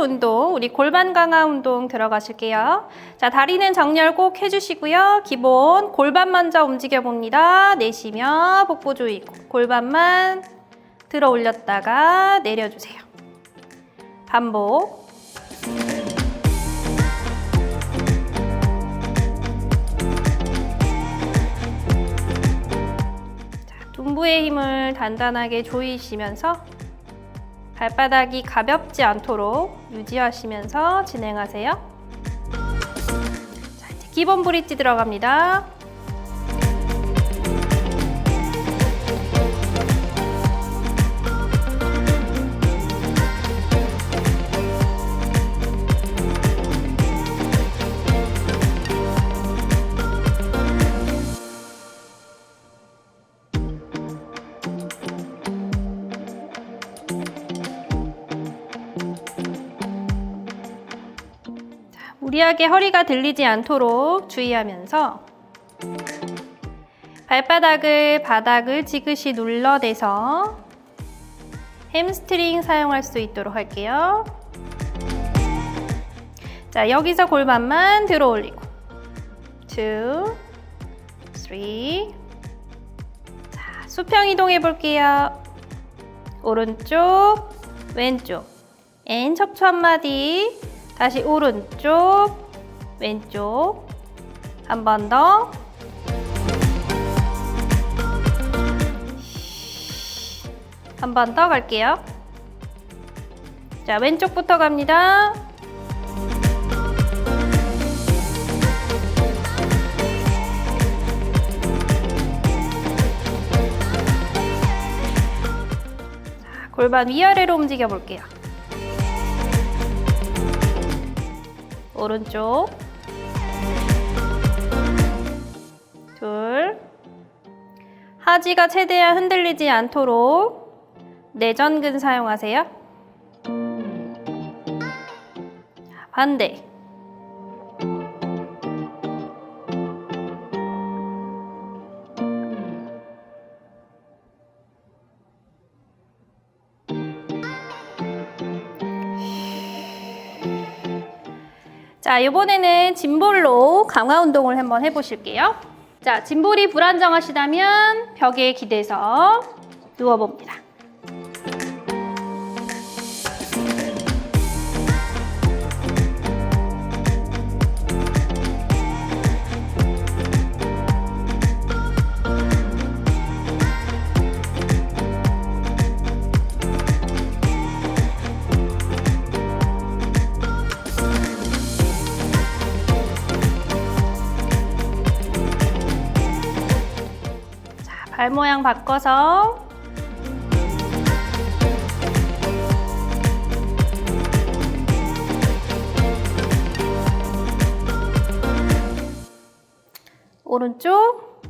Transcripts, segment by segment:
운동, 우리 골반 강화 운동 들어가실게요. 자, 다리는 정렬 꼭 해주시고요. 기본 골반 먼저 움직여 봅니다. 내쉬며 복부 조이고 골반만 들어 올렸다가 내려주세요. 반복. 자, 둔부의 힘을 단단하게 조이시면서 발바닥이 가볍지 않도록 유지하시면서 진행하세요. 자, 이제 기본 브릿지 들어갑니다. 무리하게 허리가 들리지 않도록 주의하면서 발바닥을 바닥을 지그시 눌러대서 햄스트링 사용할 수 있도록 할게요. 자, 여기서 골반만 들어 올리고 2 3 자, 수평 이동해 볼게요. 오른쪽, 왼쪽. 앤 척추 한 마디. 다시 오른쪽, 왼쪽. 한 번 더. 한 번 더 갈게요. 자, 왼쪽부터 갑니다. 자, 골반 위아래로 움직여 볼게요. 오른쪽. 둘. 하지가 최대한 흔들리지 않도록 내전근 사용하세요. 자, 반대 자, 이번에는 짐볼로 강화 운동을 한번 해보실게요. 자, 짐볼이 불안정하시다면 벽에 기대서 누워봅니다. 발 모양 바꿔서. 오른쪽.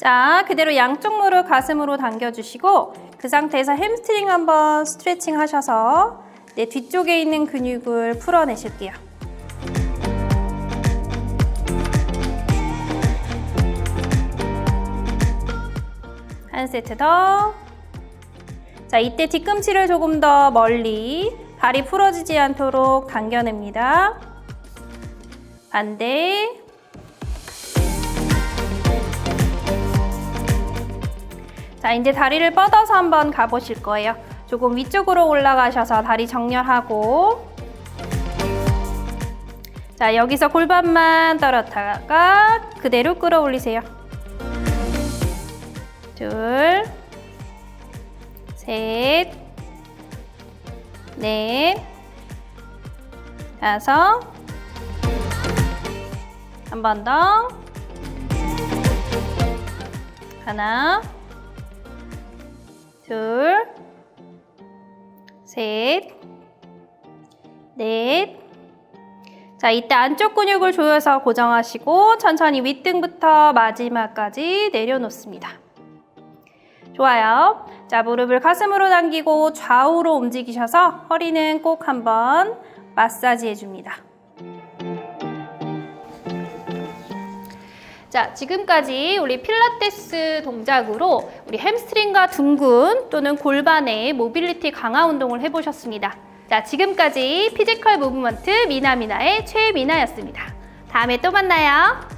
자, 그대로 양쪽 무릎 가슴으로 당겨주시고 그 상태에서 햄스트링 한번 스트레칭 하셔서 내 뒤쪽에 있는 근육을 풀어내실게요. 한 세트 더. 자, 이때 뒤꿈치를 조금 더 멀리 발이 풀어지지 않도록 당겨냅니다. 반대. 자, 이제 다리를 뻗어서 한번 가보실 거예요. 조금 위쪽으로 올라가셔서 다리 정렬하고. 자, 여기서 골반만 떨었다가 그대로 끌어올리세요. 둘, 셋, 넷, 다섯, 한 번 더, 하나, 둘, 셋, 넷. 자, 이때 안쪽 근육을 조여서 고정하시고 천천히 윗등부터 마지막까지 내려놓습니다. 좋아요. 자, 무릎을 가슴으로 당기고 좌우로 움직이셔서 허리는 꼭 한번 마사지 해줍니다. 자, 지금까지 우리 필라테스 동작으로 우리 햄스트링과 둥근 또는 골반의 모빌리티 강화 운동을 해보셨습니다. 자, 지금까지 피지컬 무브먼트 미나미나의 최미나였습니다. 다음에 또 만나요.